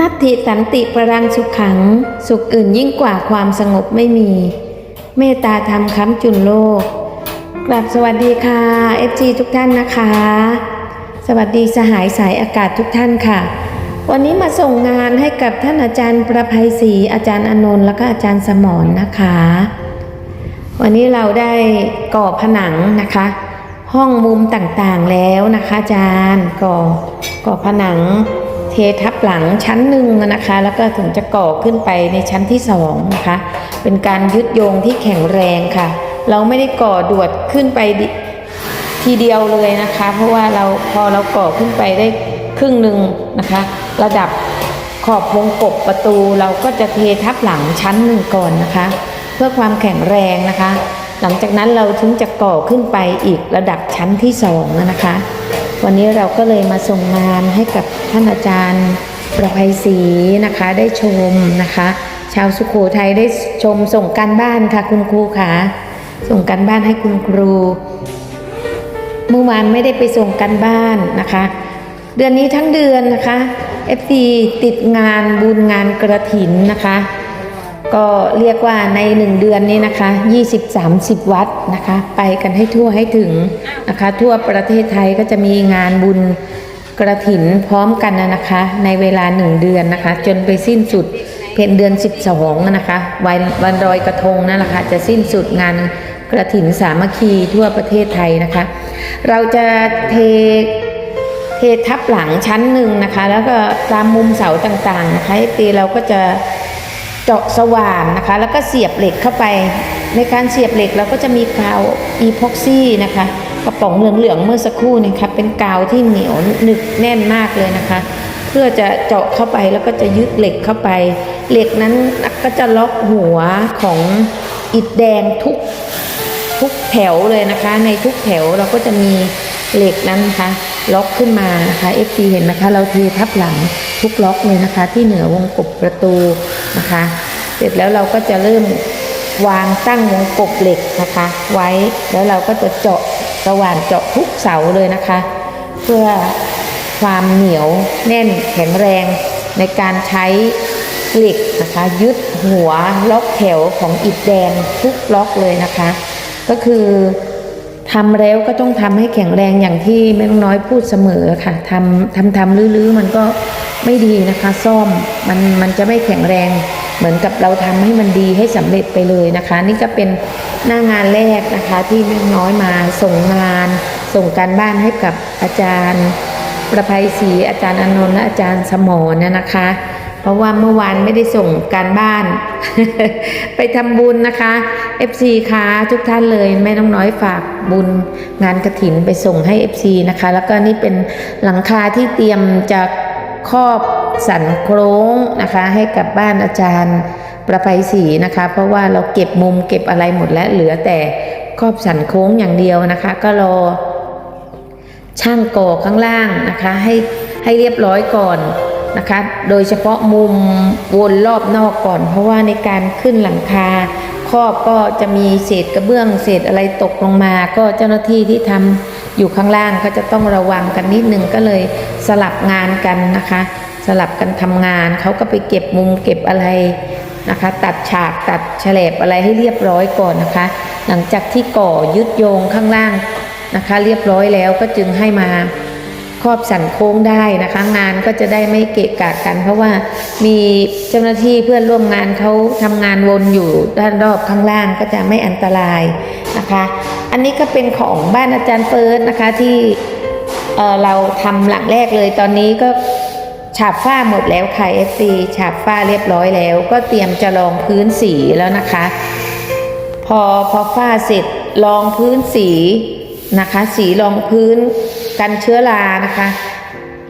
นัตถิสันติปรังสุขขัง สุขอื่นยิ่งกว่าความสงบไม่มี เมตตาธรรมค้ำจุนโลก กลับสวัสดีค่ะ FG ทุกท่านนะคะ สวัสดีสหายสายอากาศทุกท่านค่ะ วันนี้มาส่งงานให้กับท่านอาจารย์ประภัยศรีอาจารย์อนนท์แล้วก็อาจารย์สมรนนะคะ วันนี้เราได้ก่อผนังนะคะ ห้องมุมต่างๆแล้วนะคะ อาจารย์ก่อก่อผนัง เททับหลังชั้นหนึ่งนะคะ แล้วก็ถึงจะก่อขึ้นไปในชั้นที่สองนะคะ เป็นการยึดโยงที่แข็งแรงค่ะ เราไม่ได้ก่อดวดขึ้นไปทีเดียวเลยนะคะ เพราะว่าเราพอเราก่อขึ้นไปได้ครึ่งหนึ่งนะคะ ระดับขอบวงกบประตูเราก็จะเททับหลังชั้นหนึ่งก่อนนะคะ เพื่อความแข็งแรงนะคะ หลังจากนั้นเราถึงจะก่อขึ้นไปอีกระดับชั้นที่สองนะคะ วันนี้เราก็เลยมาส่งงานให้กับท่านอาจารย์ประภัยศรีนะคะ ได้ชมนะคะ ชาวสุขโขทัยได้ชมส่งการบ้านค่ะคุณครูค่ะ ส่งการบ้านให้คุณครู เมื่อวานไม่ได้ไปส่งกันบ้านนะคะ เดือนนี้ทั้งเดือนนะคะ FC ติดงานบุญงานกระถินนะคะ ก็เรียกว่าในหนึ่งเดือนนี้นะคะ20-30 วัดนะคะ ไปกันให้ทั่วให้ถึงนะคะ ทั่วประเทศไทยก็จะมีงานบุญกระถินพร้อมกันนะคะ ในเวลาหนึ่งเดือนนะคะ จนไปสิ้นสุดเพนเดือน 12 นะคะ วันวันรอยกระทงนั่นแหละค่ะจะสิ้นสุดงานกระถินสามัคคีทั่วประเทศไทยนะคะ เราจะเทเททับหลังชั้นหนึ่งนะคะ แล้วก็ตามมุมเสาต่างๆนะคะตีเราก็จะ เจาะสว่านนะคะ แล้วก็เสียบเหล็กเข้าไป ในการเสียบเหล็กเราก็จะมีกาวอีพ็อกซี่นะคะกระป๋องเหลืองๆเมื่อสักครู่นี่ค่ะเป็นกาวที่เหนียวหนึบแน่นมากเลยนะคะ เพื่อจะเจาะเข้าไปแล้วก็จะยึดเหล็กเข้าไป เหล็กนั้นก็จะล็อกหัวของอิฐแดงทุกทุกแถวเลยนะคะ ในทุกแถวเราก็จะมี เหล็กนั้นนะคะล็อกขึ้นมานะคะ FT เห็นนะคะ เราเททับหลังทุกล็อกเลยนะคะ ที่เหนือวงกบประตูนะคะ เสร็จแล้วเราก็จะเริ่มวางตั้งวงกบเหล็กนะคะ ไว้แล้วเราก็จะเจาะสว่านเจาะทุกเสาเลยนะคะ เพื่อความเหนียวแน่นแข็งแรงในการใช้เหล็กนะคะ ยึดหัวล็อกแถวของอิฐแดงทุกล็อกเลยนะคะ ก็คือ ทำแล้วก็ต้องทำให้แข็งแรงอย่างที่แม่นกน้อยพูดเสมอค่ะทำทำทำลื้อๆมันก็ไม่ดีนะคะซ่อมมันมันจะไม่แข็งแรงเหมือนกับเราทำให้มันดีให้สำเร็จไปเลยนะคะ นี่ก็เป็นหน้างานแรกนะคะที่แม่น้อยมาส่งงาน ส่งการบ้านให้กับอาจารย์ประภัยศรีอาจารย์อนนท์และอาจารย์สมรเนี่ยนะคะ เพราะว่าเมื่อวานไม่ได้ส่งการบ้าน ไปทำบุญนะคะ FC คะทุกท่านเลยแม่น้องน้อยฝากบุญงานกระถินไปส่งให้ FC นะคะ แล้วก็นี่เป็นหลังคาที่เตรียมจะครอบสันโครงนะคะ ให้กับบ้านอาจารย์ประภัยศรีนะคะ เพราะว่าเราเก็บมุมเก็บอะไรหมดแล้วเหลือแต่ครอบสันโค้งอย่างเดียวนะคะ ก็รอช่างก่อข้างล่างนะคะ ให้ให้เรียบร้อยก่อน นะคะ โดยเฉพาะมุมวนรอบนอกก่อน เพราะว่าในการขึ้นหลังคาครอบก็จะมีเศษกระเบื้องเศษอะไรตกลงมา ก็เจ้าหน้าที่ที่ทำอยู่ข้างล่างก็จะต้องระวังกันนิดนึงก็เลยสลับงานกันนะคะ สลับกันทำงานเขาก็ไปเก็บมุมเก็บอะไรนะคะ ตัดฉากตัดแฉลบอะไรให้เรียบร้อยก่อนนะคะ หลังจากที่ก่อยึดโยงข้างล่างนะคะ เรียบร้อยแล้วก็จึงให้มา ครอบสันโค้งได้นะคะ งานก็จะได้ไม่เกะกะกัน เพราะว่ามีเจ้าหน้าที่เพื่อนร่วมงานเขาทำงานวนอยู่ด้านรอบข้างล่างก็จะไม่อันตรายนะคะ อันนี้ก็เป็นของบ้านอาจารย์เฟิร์สนะคะที่เเราทำหลังแรกเลยตอนนี้ก็ฉาบฝ้าหมดแล้วค่ะ FC ฉาบฝ้าเรียบร้อยแล้ว ก็เตรียมจะรองพื้นสีแล้วนะคะ พอพอฝ้าเสร็จรองพื้นสีนะคะ สีรองพื้น กันเชื้อรานะคะ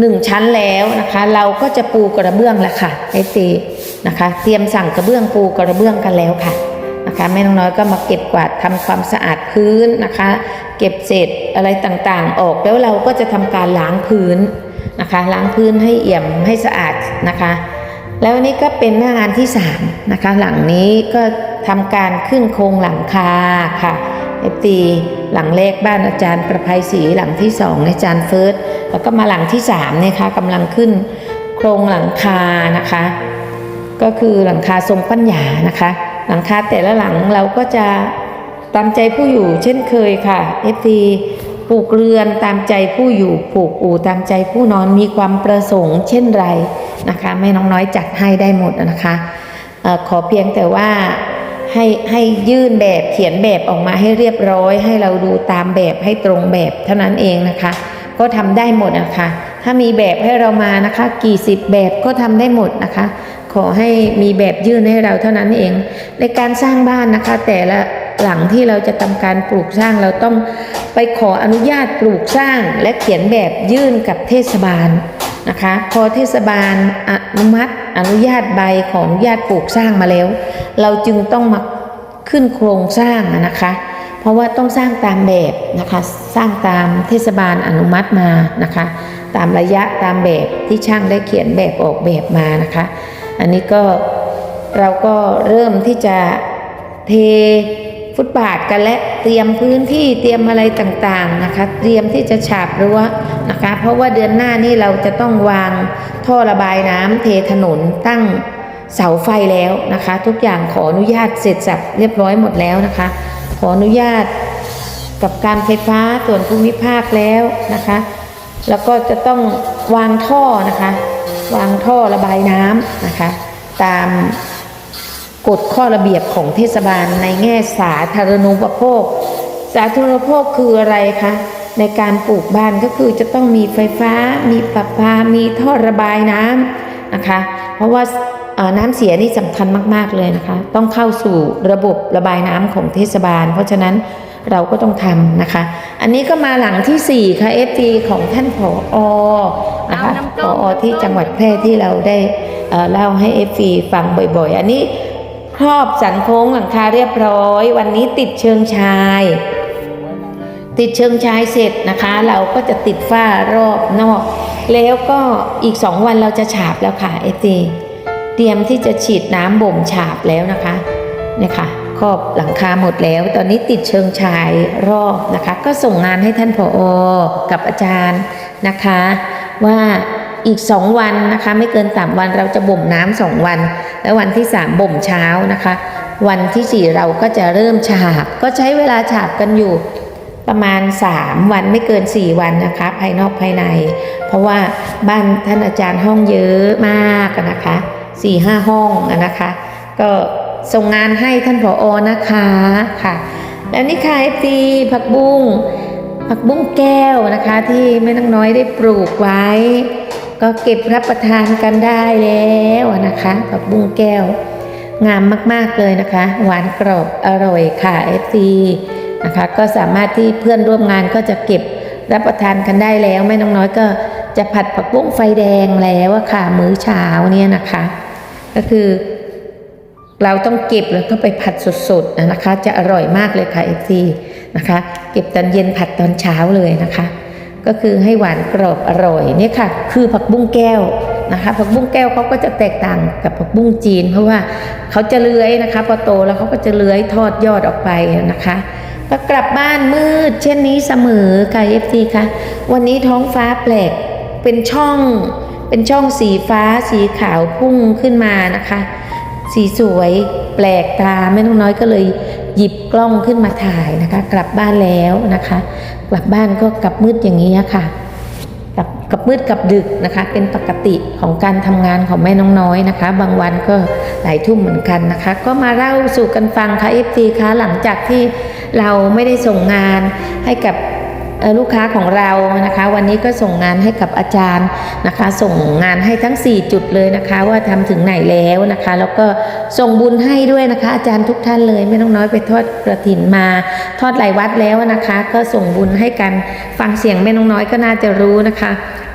หนึ่งชั้นแล้วนะคะ เราก็จะปูกระเบื้องแล้วค่ะไอซีนะคะ เตรียมสั่งกระเบื้องปูกระเบื้องกันแล้วค่ะนะคะแม่น้องน้อยก็มาเก็บกวาดทำความสะอาดพื้นนะคะ เก็บเศษอะไรต่างๆ ออกแล้วเราก็จะทำการล้างพื้นนะคะ ล้างพื้นให้เอี่ยมให้สะอาดนะคะ แล้วนี่ก็เป็นหน้างานที่3นะคะ หลังนี้ก็ทำการขึ้นโครงหลังคาค่ะ ไอตีหลังแรกบ้านอาจารย์ประภัยศรีหลังที่2อาจารย์เฟิร์สแล้วก็มาหลังที่3เนี่ยค่ะกำลังขึ้นโครงหลังคานะคะ ก็คือหลังคาทรงปัญญานะคะ หลังคาแต่ละหลังเราก็จะตามใจผู้อยู่เช่นเคยค่ะ FT ปลูกเรือนตามใจผู้อยู่ปลูกอู่ตามใจผู้นอนมีความประสงค์เช่นไรนะคะแม่น้องน้อยจัดให้ได้หมดนะคะออขอเพียงแต่ว่า ให้ให้ยื่นแบบเขียนแบบออกมาให้เรียบร้อย ให้เราดูตามแบบให้ตรงแบบเท่านั้นเองนะคะ ก็ทำได้หมดนะคะ ถ้ามีแบบให้เรามานะคะ กี่สิบแบบก็ทำได้หมดนะคะ ขอให้มีแบบยื่นให้เราเท่านั้นเอง ในการสร้างบ้านนะคะ แต่ละหลังที่เราจะทำการปลูกสร้างเราต้องไปขออนุญาตปลูกสร้างและเขียนแบบยื่นกับเทศบาล นะคะ พอเทศบาลอนุมัติอนุญาตใบขออนุญาตปลูกสร้างมาแล้ว เราจึงต้องมาขึ้นโครงสร้างนะคะ เพราะว่าต้องสร้างตามแบบนะคะ สร้างตามเทศบาลอนุมัติมานะคะ ตามระยะตามแบบที่ช่างได้เขียนแบบออกแบบมานะคะ อันนี้ก็เราก็เริ่มที่จะเทฟุตบาทกันและเตรียมพื้นที่เตรียมอะไรต่างๆนะคะ เตรียมที่จะฉาบรั้ว นะคะ เพราะว่าเดือนหน้านี่เราจะต้องวางท่อระบายน้ำเทถนนตั้งเสาไฟแล้วนะคะ ทุกอย่างขออนุญาตเสร็จสับเรียบร้อยหมดแล้วนะคะ ขออนุญาตกับการไฟฟ้าส่วนภูมิภาคแล้วนะคะ แล้วก็จะต้องวางท่อนะคะ วางท่อระบายน้ำนะคะ ตามกฎข้อระเบียบของเทศบาลในแง่สาธารณูปโภค สาธารณูปโภคคืออะไรคะ ในการปลูกบ้านก็คือจะต้องมีไฟฟ้า มีประปา มีท่อระบายน้ำนะคะ เพราะว่าเอ่อน้ำเสียนี่สำคัญมาก ๆ เลยนะคะ ต้องเข้าสู่ระบบระบายน้ำของเทศบาล เพราะฉะนั้นเราก็ต้องทำนะคะ อันนี้ก็มาหลังที่ 4 ค่ะ FT ของท่านผออนะคะผออที่จังหวัดแพร่ที่เราได้เอ่อเล่าให้ FT ฟังบ่อยๆ อันนี้ครอบสันโค้งหลังคาเรียบร้อย วันนี้ติดเชิงชาย ติดเชิงชายเสร็จนะคะ เราก็จะติดฝ้ารอบนอก แล้วก็อีกสองวันเราจะฉาบแล้วค่ะเอตีเตรียมที่จะฉีดน้ำบ่มฉาบแล้วนะคะเนี่ยค่ะครอบหลังคาหมดแล้ว ตอนนี้ติดเชิงชายรอบนะคะ ก็ส่งงานให้ท่านผออกับอาจารย์นะคะ ว่าอีกสองวันนะคะ ไม่เกินสามวันเราจะบ่มน้ำสองวัน แล้ววันที่สามบ่มเช้านะคะ วันที่สี่เราก็จะเริ่มฉาบ ก็ใช้เวลาฉาบกันอยู่ ประมาณ 3 วันไม่เกิน 4 วันนะคะ ภายนอกภายใน เพราะว่าบ้านท่านอาจารย์ห้องเยอะมากนะคะ4 5ห้องอะนะคะ ก็ส่งงานให้ท่านผออนะคะค่ะ แล้วนี่ค่ะเอฟซีผักบุ้งผักบุ้งแก้วนะคะที่แม่น้องน้อยได้ปลูกไว้ ก็เก็บรับประทานกันได้แล้วนะคะผักบุ้งแก้ว งามมากๆเลยนะคะ หวานกรอบอร่อยค่ะ FC นะคะก็สามารถที่เพื่อนร่วมงานก็จะเก็บรับประทานกันได้แล้วแม่น้องน้อยก็จะผัดผักบุ้งไฟแดงแล้วค่ะมื้อเช้าเนี่ยนะคะ ก็คือ เราต้องเก็บแล้วก็ไปผัดสดๆนะคะ จะอร่อยมากเลยค่ะ FC นะคะ เก็บตอนเย็นผัดตอนเช้าเลยนะคะ ก็คือให้หวานกรอบอร่อยเนี่ยค่ะ คือผักบุ้งแก้วนะคะผักบุ้งแก้วเขาก็จะแตกต่างกับผักบุ้งจีน เพราะว่าเขาจะเลื้อยนะคะพอโตแล้วเขาก็จะเลื้อยทอดยอดออกไปนะคะ ก็กลับบ้านมืดเช่นนี้เสมอค่ะเอฟซีค่ะวันนี้ท้องฟ้าแปลกเป็นช่องเป็นช่องสีฟ้าสีขาวพุ่งขึ้นมานะคะ สีสวยแปลกตาแม่น้องน้อยก็เลยหยิบกล้องขึ้นมาถ่ายนะคะ กลับบ้านแล้วนะคะ กลับบ้านก็กลับมืดอย่างนี้ค่ะ กับมืดกับดึกนะคะ เป็นปกติของการทำงานของแม่น้องน้อยนะคะ บางวันก็หลายทุ่มเหมือนกันนะคะ ก็มาเล่าสู่กันฟังค่ะเอฟซีคะหลังจากที่เราไม่ได้ส่งงานให้กับ ลูกค้าของเรานะคะ วันนี้ก็ส่งงานให้กับอาจารย์นะคะ ส่งงานให้ทั้ง 4 จุดเลยนะคะ ว่าทำถึงไหนแล้วนะคะ แล้วก็ส่งบุญให้ด้วยนะคะ อาจารย์ทุกท่านเลยไม่ต้องน้อยไปทอดกระถินมา ทอดหลายวัดแล้วนะคะ ก็ส่งบุญให้กันฟังเสียงแม่น้องน้อยก็น่าจะรู้นะคะ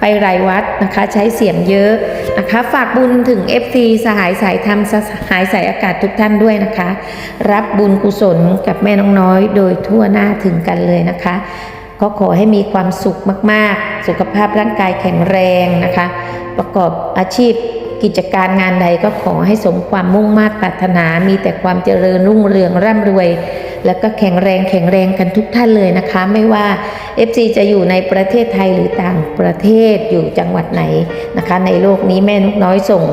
ไปหลายวัดนะคะใช้เสียงเยอะนะคะ ฝากบุญถึง FC สหายสายธรรมสหายสายอากาศทุกท่านด้วยนะคะ รับบุญกุศลกับแม่น้องน้อย โดยทั่วหน้าถึงกันเลยนะคะ ก็ขอให้มีความสุขมาก ๆ สุขภาพร่างกายแข็งแรงนะคะ ประกอบอาชีพกิจการงานใดก็ขอให้สมความมุ่งมา่ปรารถนา มีแต่ความเจริญรุ่งเรืองร่ำรวย แล้วก็แข็งแรงแข็งแรงกันทุกท่านเลยนะคะ ไม่ว่า FC จะอยู่ในประเทศไทยหรือต่างประเทศอยู่จังหวัดไหนนะคะ ในโลกนี้แม่นกน้อยส่ง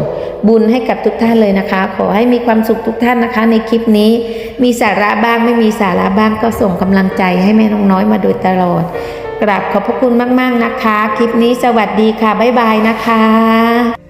บุญให้กับทุกท่านเลยนะคะ ขอให้มีความสุขทุกท่านนะคะ ในคลิปนี้มีสาระบ้างไม่มีสาระบ้างก็ส่งกำลังใจให้แม่นกน้อยมาโดยตลอด กราบขอบพระคุณมาก ๆนะคะ คลิปนี้สวัสดีค่ะบ๊ายบายนะคะ